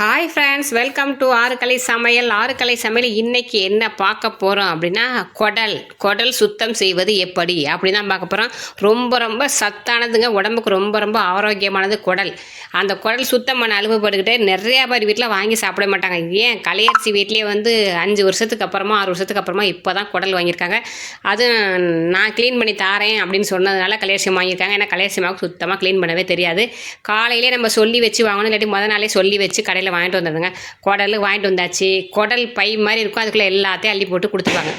Hi friends welcome to ஆறுக்கலை சமையல். ஆறுக்கலை சமையல் இன்னைக்கு என்ன பார்க்க போகிறோம் அப்படின்னா குடல். குடல் சுத்தம் செய்வது எப்படி? அப்படி தான் பார்க்க போகிறோம் ரொம்ப ரொம்ப சத்தானதுங்க. உடம்புக்கு ரொம்ப ரொம்ப ஆரோக்கியமானது குடல். அந்த குடல் சுத்தம் பண்ண அனுபவப்பட்டுக்கிட்டே நிறையா பேர் வீட்டில் வாங்கி சாப்பிட மாட்டாங்க. ஏன்? கலையரசி வீட்லேயே வந்து அஞ்சு வருஷத்துக்கு அப்புறமா ஆறு வருஷத்துக்கு அப்புறமா இப்போ தான் குடல் வாங்கியிருக்காங்க. அது நான் க்ளீன் பண்ணி தாரேன் அப்படின்னு சொன்னதுனால கலையரசி வாங்கியிருக்காங்க. ஏன்னா கலையரசி மாவுக்கு சுத்தமாக க்ளீன் பண்ணவே தெரியாது. காலையிலே நம்ம சொல்லி வச்சு வாங்கணும். இல்லாட்டி முத நாளே சொல்லி வச்சு கடையில் வாங்கிட்டு வந்துடுங்க குடல் வாங்கிட்டு வந்தாச்சு. குடல் பை மாதிரி இருக்கும். அதுக்குள்ளே எல்லாத்தையும் அள்ளி போட்டு கொடுத்துருவாங்க.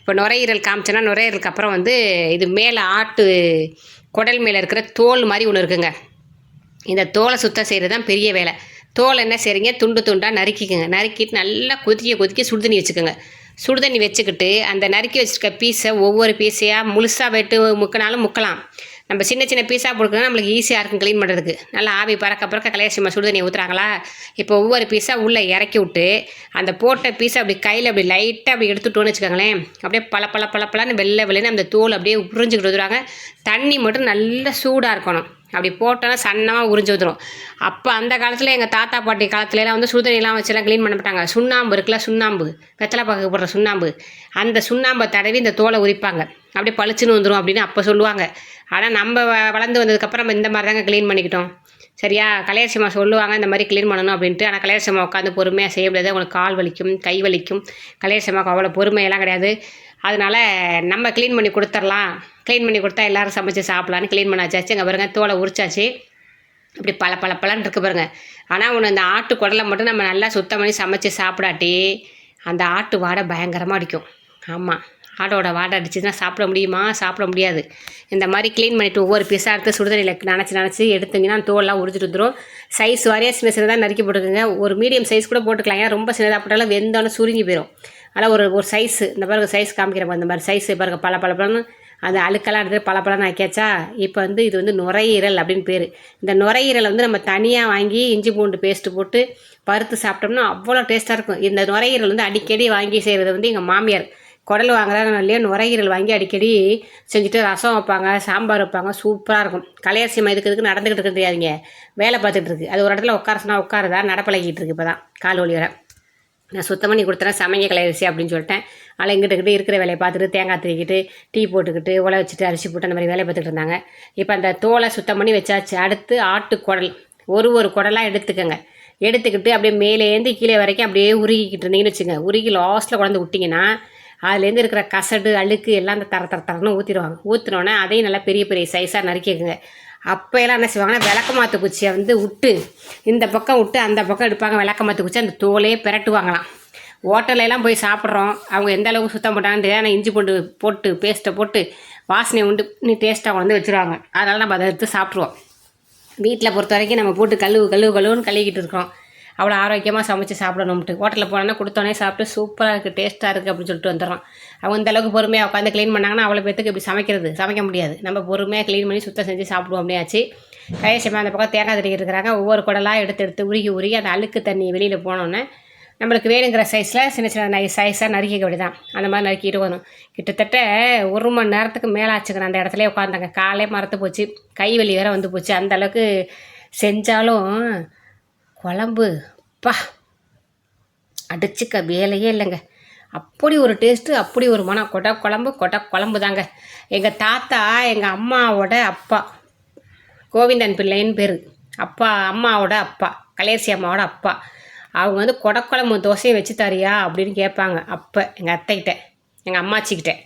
இப்போ நுரையீரல் காமிச்சோன்னா நுரையீரலுக்கு அப்புறம் வந்து இது மேலே ஆட்டு குடல் மேலே இருக்கிற தோல் மாதிரி ஒன்று இருக்குங்க. இந்த தோலை சுத்தம் செய்கிறது தான் பெரிய வேலை. தோல் என்ன செய்கிறீங்க துண்டு துண்டாக நறுக்கிக்கோங்க. நறுக்கிட்டு நல்லா கொதிக்க கொதிக்க சுடுதண்ணி வச்சுக்கோங்க. சுடுதண்ணி வச்சுக்கிட்டு அந்த நறுக்கி வச்சுருக்க பீஸை ஒவ்வொரு பீஸையாக முழுசாக வெட்டு முக்கினாலும் முக்கலாம். நம்ம சின்ன சின்ன பீஸாக கொடுக்கணும் நம்மளுக்கு ஈஸியாக இருக்கும் க்ளீன் பண்ணுறதுக்கு நல்லா ஆவி பறக்க பறக்க கலையரசிமா சுடுதண்ணி ஊற்றுறாங்களா இப்போ ஒவ்வொரு பீஸாக உள்ளே இறக்கி விட்டு அந்த போட்ட பீஸை அப்படி கையில் அப்படி லைட்டாக அப்படி எடுத்துட்டோன்னு வச்சுக்கோங்களேன் அப்படியே பல பல பல பலன்னு வெள்ளை வெள்ளைன்னு அந்த தோல் அப்படியே உறிஞ்சிக்கிட்டு வந்துடுவாங்க தண்ணி மட்டும் நல்லா சூடாக இருக்கணும். அப்படி போட்டோன்னா சன்னமாக உறிஞ்சு வந்துடும் அப்போ அந்த காலத்தில் எங்கள் தாத்தா பாட்டி காலத்துலலாம் வந்து சுடுதண்ணிலாம் வச்சுலாம் க்ளீன் பண்ண மாட்டாங்க. சுண்ணாம்பு இருக்குல்ல சுண்ணாம்பு. வெத்தலை பாக்கு போடுற சுண்ணாம்பு. அந்த சுண்ணாம்பை தடவி இந்த தோலை உரிப்பாங்க. அப்படியே பளிச்சுன்னு வந்துடும் அப்படின்னு அப்போ சொல்லுவாங்க. ஆனால் நம்ம வளர்ந்து வந்ததுக்கப்புறம் நம்ம இந்த மாதிரி தாங்க க்ளீன் பண்ணிக்கிட்டோம். சரியா? கலையரசிமா சொல்லுவாங்க இந்த மாதிரி க்ளீன் பண்ணணும் அப்படின்ட்டு. ஆனால் கலையரசிமா உட்காந்து பொறுமையாக செய்ய முடியாது. உங்களுக்கு கால் வலிக்கும் கை வலிக்கும். கலையரசிமாவுக்கு அவ்வளோ பொறுமையெல்லாம் கிடையாது. அதனால நம்ம க்ளீன் பண்ணி கொடுத்துர்லாம் க்ளீன் பண்ணி கொடுத்தா எல்லோரும் சமைச்சு சாப்பிட்லான்னு க்ளீன் பண்ணாச்சாச்சு. அங்கே பாருங்க தோலை உரிச்சாச்சு. இப்படி பல பல பலன்னு இருக்கு பாருங்க. ஆனால் ஒன்று இந்த ஆட்டு குடலை மட்டும் நம்ம நல்லா சுத்தம் பண்ணி சமைச்சு சாப்பிடாட்டி அந்த ஆட்டு வாடை பயங்கரமாக அடிக்கும். ஆமாம் ஆட்டோட வாடை அடிச்சுன்னா சாப்பிட முடியுமா? சாப்பிட முடியாது. இந்த மாதிரி க்ளீன் பண்ணிவிட்டு ஒவ்வொரு பீஸாக எடுத்து சுடுதண்ணியில் நினச்சி நினச்சி எடுத்தீங்கன்னா தோல்லாம் உரிச்சிட்டு வந்துடும் சைஸ் வாரியாக சின்ன சின்னதாக நறுக்கி போட்டுக்கோங்க. ஒரு மீடியம் சைஸ் கூட போட்டுக்கலாம். ஏன்னா ரொம்ப சின்னதாக போட்டாலும் வெந்தாலும் சுருங்கி போயிடும் ஆனால் ஒரு ஒரு சைஸ் இந்த பாருங்க சைஸ் காமிக்கிறப்ப இந்த மாதிரி சைஸ் பாருங்க பல பல பலன்னு அந்த அழுக்கெல்லாம் எடுத்து பல பலன்னு ஆக்கியாச்சா? இப்போ வந்து இது வந்து நுரையீரல் அப்படின்னு பேர். இந்த நுரையீரலை வந்து நம்ம தனியாக வாங்கி இஞ்சி பூண்டு பேஸ்ட்டு போட்டு பருத்து சாப்பிட்டோம்னா அவ்வளோ டேஸ்ட்டாக இருக்கும். இந்த நுரையீரல் வந்து அடிக்கடி வாங்கி செய்கிறது வந்து எங்கள் மாமியார். குடல் வாங்குறாங்க இல்லையா நுரையீரல் வாங்கி அடிக்கடி செஞ்சுட்டு ரசம் வைப்பாங்க சாம்பார் வைப்பாங்க சூப்பராக இருக்கும். கலையாசியமாக இதுக்கு இதுக்கு நடந்துக்கிட்டு இருக்கு தெரியாதீங்க. வேலை பார்த்துட்டு இருக்கு. அது ஒரு இடத்துல உட்கார சொன்னா உட்காருதா நடப்பழகிட்டு இருக்கு இப்போ தான் கால் வலி வர. நான் சுத்தம் பண்ணி கொடுத்துறேன் சமையல் கலையரிசி அப்படின்னு சொல்லிட்டேன். ஆனால் இங்கிட்ட இருக்கிற வேலையை பார்த்துட்டு தேங்காய் திருக்கிட்டு டீ போட்டுக்கிட்டு உலை வச்சுட்டு அரிசி போட்டு அந்த மாதிரி வேலையை பார்த்துட்டு இருந்தாங்க. இப்போ அந்த தோலை சுத்தம் பண்ணி வச்சாச்சு. அடுத்து ஆட்டு குடல். ஒரு ஒரு குடலாக எடுத்துக்கோங்க. எடுத்துக்கிட்டு அப்படியே மேலேருந்து கீழே வரைக்கும் அப்படியே உருகிக்கிட்டு இருந்தீங்கன்னு வச்சுங்க உருகி லாஸ்ட்டில் கொண்டு விட்டிங்கன்னா அதுலேருந்து இருக்கிற கசடு அழுக்கு எல்லாம் அந்த தர தர தரன்னு ஊற்றிடுவாங்க ஊற்றினோன்னே அதையும் நல்லா பெரிய பெரிய சைஸாக நறுக்கிக்குங்க. அப்போ எல்லாம் என்ன செய்வாங்கன்னா விளக்கமாத்து குச்சியை வந்து விட்டு இந்த பக்கம் விட்டு அந்த பக்கம் எடுப்பாங்க. விளக்க மாத்து குச்சி அந்த தோலையே பிரட்டுவாங்களாம். ஹோட்டலெல்லாம் போய் சாப்பிட்றோம். அவங்க எந்த அளவுக்கு சுத்தம் பண்ணாங்கன்னு ஆனால் இஞ்சி பூண்டு போட்டு பேஸ்ட்டை போட்டு வாசனை உண்டு நீ டேஸ்ட்டாக வந்து வச்சுருவாங்க. அதனால் நம்ம அதை எடுத்து சாப்பிட்ருவோம் வீட்டில் பொறுத்த வரைக்கும் நம்ம போட்டு கழுவு கழுவு கழுவுன்னு கழுவிக்கிட்டு இருக்கிறோம். அவ்வளோ ஆரோக்கியமாக சமைச்சு சாப்பிடணும்ட்டு ஹோட்டலில் போனோன்னா கொடுத்தோன்னே சாப்பிட்டு சூப்பராக இருக்குது டேஸ்ட்டாக இருக்குது அப்படின்னு சொல்லிட்டு வந்துடுறோம் அவங்க இந்தளவுக்கு பொறுமையாக உட்காந்து க்ளீன் பண்ணாங்கன்னா அவ்வளோ பேத்துக்கு இப்படி சமைக்கிறது சமைக்க முடியாது. நம்ம பொறுமையாக க்ளீன் பண்ணி சுத்தம் செஞ்சு சாப்பிடுவோம் அப்படியாச்சு. கையசமாக அந்த பக்கம் தேங்காய் திருக்கி இருக்கிறாங்க. ஒவ்வொரு குடலாக எடுத்து எடுத்து உருகி உருகி அந்த அழுக்கு தண்ணி வெளியில் போனோன்னே நம்மளுக்கு வேணுங்கிற சைஸில் சின்ன சின்ன நை சைஸாக நறுக்கிக்க வேண்டியதான் அந்த மாதிரி நறுக்கிட்டு வரணும். கிட்டத்தட்ட ஒரு மணி நேரத்துக்கு மேலே ஆச்சுக்கிறேன் அந்த இடத்துல உட்காந்தாங்க காலே மரத்து போச்சு. கை வலி வேற வந்து போச்சு. அந்தளவுக்கு செஞ்சாலும் குழம்பு. பா. அடிச்சுக்க வேலையே இல்லைங்க. அப்படி ஒரு டேஸ்ட்டு அப்படி ஒரு மனம். கொடை குழம்பு கொடை குழம்பு தாங்க எங்கள் தாத்தா எங்கள் அம்மாவோட அப்பா. கோவிந்தன் பிள்ளைன்னு பேர். அப்பா அம்மாவோட அப்பா. கலேசி அம்மாவோட அப்பா. அவங்க வந்து கொடக்குழம்பு தோசையும் வச்சு தரியா அப்படின்னு கேட்பாங்க. அப்போ எங்கள் அத்தைக்கிட்ட எங்கள் அம்மாச்சிக்கிட்ட.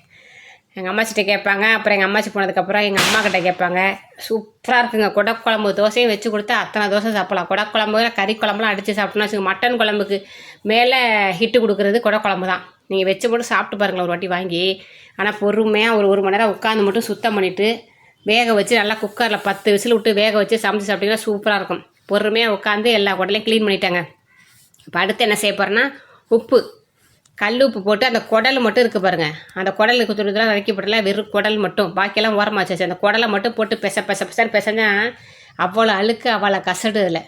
எங்கள் அம்மாச்சிட்ட கேட்பாங்க. அப்புறம் எங்கள் அம்மாச்சி போனதுக்கப்புறம் எங்கள் அம்மா கிட்ட கேட்பாங்க. சூப்பராக இருக்குங்க. கொடக்குழம்பு தோசையும் வச்சு கொடுத்தா அத்தனை தோசை சாப்பிடலாம். கொடக்குழம்பு கறி குழம்புலாம் அடித்து சாப்பிட்டோம்னா வச்சுக்கோங்க. மட்டன் குழம்புக்கு மேலே ஹிட்டு கொடுக்குறது கொடக்குழம்பு தான். நீங்கள் வச்சு போட்டு சாப்பிட்டு பாருங்களேன் ஒரு வாட்டி வாங்கி. ஆனால் பொறுமையாக ஒரு ஒரு மணி நேரம் உட்காந்து மட்டும் சுத்தம் பண்ணிவிட்டு வேக வச்சு நல்லா குக்கரில் பத்து விசில் விட்டு வேக வச்சு சமைச்சு சாப்பிட்டீங்கன்னா சூப்பராக இருக்கும். பொறுமையாக உட்காந்து எல்லா குடலையும் க்ளீன் பண்ணிட்டாங்க. இப்போ அடுத்து என்ன செய்ய போகிறேன்னா உப்பு. கல் உப்பு போட்டு அந்த குடல் மட்டும் இருக்குது பாருங்கள் அந்த குடல் குத்துறதுலாம் வதக்கி வெறும் குடல் மட்டும். பாக்கியெல்லாம் ஓரமாக வச்சு அந்த குடலை மட்டும் போட்டு பெச பெச பெசன்னு பெசஞ்சா அவ்வளோ அழுக்கு அவ்வளோ கசடு இல்லை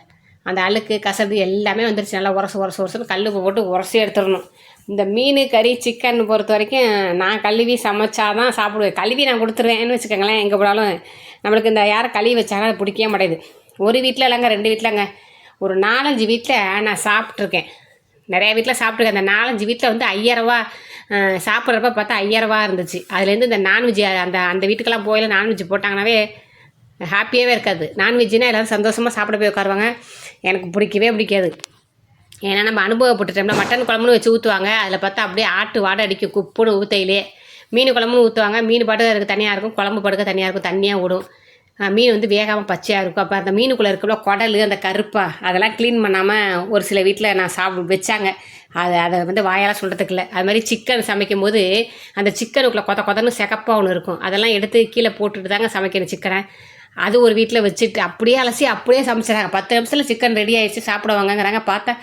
அந்த அழுக்கு கசடு எல்லாமே வந்துருச்சு. நல்லா உரசு உரசு உரசுன்னு கல் உப்பு போட்டு உரசி எடுத்துடணும். இந்த மீன் கறி சிக்கன் பொறுத்த வரைக்கும் நான் கழுவி சமைச்சா தான் சாப்பிடுவேன். கழுவி நான் கொடுத்துருவேன்னு வச்சுக்கோங்களேன். எங்கே போனாலும் நம்மளுக்கு இந்த யாரை கழுவி வச்சாங்க அது பிடிக்கவே மாட்டேது ஒரு வீட்டில் இல்லைங்க ரெண்டு வீட்டிலங்க ஒரு நாலஞ்சு வீட்டில் நான் சாப்பிட்ருக்கேன் நிறைய வீட்டில் சாப்பிட்ருக்கேன் அந்த நாலஞ்சு வீட்டில் வந்து ஐயாயிரரூவா சாப்பிட்றப்ப பார்த்தா ஐயாயிரரூவா இருந்துச்சு. அதுலேருந்து இந்த நான்வெஜ் அந்த அந்த வீட்டுக்கெல்லாம் போயில நான்வெஜ் போட்டாங்கன்னாவே ஹாப்பியாகவே இருக்காது. நான்வெஜ்னால் எல்லோரும் சந்தோஷமாக சாப்பிட போய் உட்காருவாங்க. எனக்கு பிடிக்கவே பிடிக்காது. ஏன்னா நம்ம அனுபவப்பட்டுட்டோம்ல மட்டன் குழம்புன்னு வச்சு ஊற்றுவாங்க அதில் பார்த்தா அப்படியே ஆட்டு வாடை அடிக்கும் குப்புன்னு ஊற்றையிலே மீன் குழம்புன்னு ஊற்றுவாங்க மீன் பாட்டு அதுக்கு தனியாக இருக்கும் குழம்பு படுக்க தனியாக இருக்கும் தண்ணியாக விடும் மீன் வந்து வேகாமல் பச்சையாக இருக்கும். அப்போ அந்த மீனுக்குள்ளே இருக்கிற குடல் அந்த கருப்பா அதெல்லாம் க்ளீன் பண்ணாமல் ஒரு சில வீட்டில் நான் சாப்பிட வச்சாங்க. அதை அதை வந்து வாயால் சொல்கிறதுக்கு இல்லை. அது மாதிரி சிக்கன் சமைக்கும் போது அந்த சிக்கனுக்குள்ளே கொத கொதன்னு செகப்பாக ஒன்று இருக்கும். அதெல்லாம் எடுத்து கீழே போட்டுட்டு தாங்க சமைக்கணும் சிக்கனை அது ஒரு வீட்டில் வச்சுட்டு அப்படியே அலசி அப்படியே சமைச்சிடறாங்க. பத்து நிமிஷத்தில் சிக்கன் ரெடி ஆகிடுச்சு சாப்பிடுவாங்கங்கிறாங்க. பார்த்தா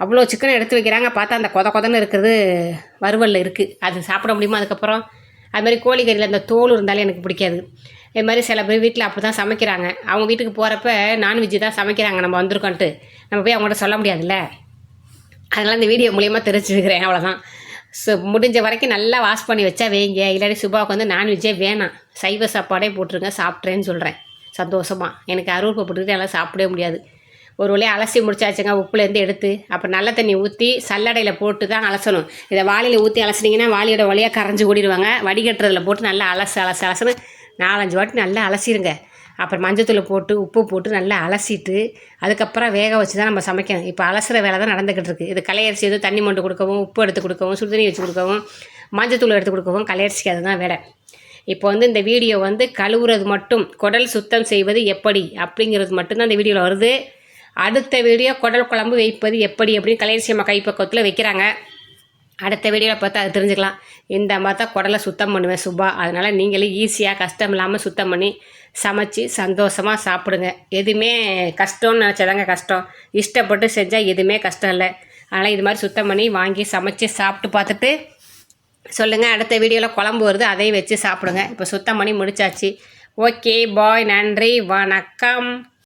அவ்வளோ சிக்கனை எடுத்து வைக்கிறாங்க. பார்த்தா அந்த கொத கொதன்னு இருக்கிறது வறுவலில் இருக்குது அது சாப்பிட முடியுமா அதுக்கப்புறம்? அது மாதிரி கோழிக்கறியில் அந்த தோல் இருந்தாலே எனக்கு பிடிக்காது. இது மாதிரி சில பேர் வீட்டில் அப்படி தான் சமைக்கிறாங்க. அவங்க வீட்டுக்கு போகிறப்ப நான்வெஜ் தான் சமைக்கிறாங்க. நம்ம வந்திருக்கோன்ட்டு. நம்ம போய் அவங்கள்ட்ட சொல்ல முடியாதுல்ல? அதனால் இந்த வீடியோ மூலியமாக தெரிஞ்சுருக்கிறேன் அவ்வளோதான் ஸோ முடிஞ்ச வரைக்கும் நல்லா வாஷ் பண்ணி வச்சா வைங்க. இல்லாட்டி சுபாவுக்கு வந்து நான்வெஜ்ஜே வேணாம். சைவ சாப்பாடே போட்டுருங்க சாப்பிட்றேன்னு சொல்கிறேன் சந்தோஷமாக எனக்கு அருவப்பை போட்டுக்கிட்டு எல்லாம் சாப்பிடவே முடியாது. ஒரு வழியாக அலசி முடிச்சாச்சுங்க உப்புலேருந்து எடுத்து அப்புறம் நல்ல தண்ணி ஊற்றி சல்லடையில் போட்டு தான் அலசணும். இதை வாளியில் ஊற்றி அலசினீங்கன்னா வாளியோட வழியாக கரைஞ்சி ஓடிடுவாங்க. வடிகட்டுறதுல போட்டு நல்லா அலசு அலசு அலசுன்னு நாலஞ்சு வாட்டி நல்லா அலசிடுங்க அப்புறம் மஞ்சத்தூள் போட்டு உப்பு போட்டு நல்லா அலசிட்டு அதுக்கப்புறம் வேக வச்சு தான் நம்ம சமைக்கணும். இப்போ அலசுற வேலை தான் நடந்துக்கிட்டு இருக்குது இது கலையரிசி எதுவும் தண்ணி மொண்டு கொடுக்கவும் உப்பு எடுத்து கொடுக்கவும் சுடுதண்ணி வச்சு கொடுக்கவும் மஞ்சத்தூள் எடுத்து கொடுக்கவும் கலையரிசிக்கு அதுதான் வேலை. இப்போ வந்து இந்த வீடியோ வந்து கழுவுறது மட்டும் குடல் சுத்தம் செய்வது எப்படி அப்படிங்கிறது மட்டும்தான் இந்த வீடியோவில் வருது. அடுத்த வீடியோ குடல் குழம்பு வைப்பது எப்படி அப்படின்னு கலையரிசி கைப்பக்கத்தில் வைக்கிறாங்க. அடுத்த வீடியோவில் பார்த்தா அது தெரிஞ்சுக்கலாம். இந்த மாதிரி தான் குடலை சுத்தம் பண்ணுவேன் சுபா. அதனால் நீங்களே ஈஸியாக கஷ்டம் இல்லாமல் சுத்தம் பண்ணி சமைச்சு சந்தோஷமாக சாப்பிடுங்க. எதுவுமே கஷ்டம்னு நினச்சதாங்க கஷ்டம். இஷ்டப்பட்டு செஞ்சால் எதுவுமே கஷ்டம் இல்லை. அதனால் இது மாதிரி சுத்தம் பண்ணி வாங்கி சமைச்சு சாப்பிட்டு பார்த்துட்டு சொல்லுங்கள் அடுத்த வீடியோவில் குழம்பு வருது அதையும் வச்சு சாப்பிடுங்க. இப்போ சுத்தம் பண்ணி முடிச்சாச்சு. ஓகே பாய் நன்றி வணக்கம்.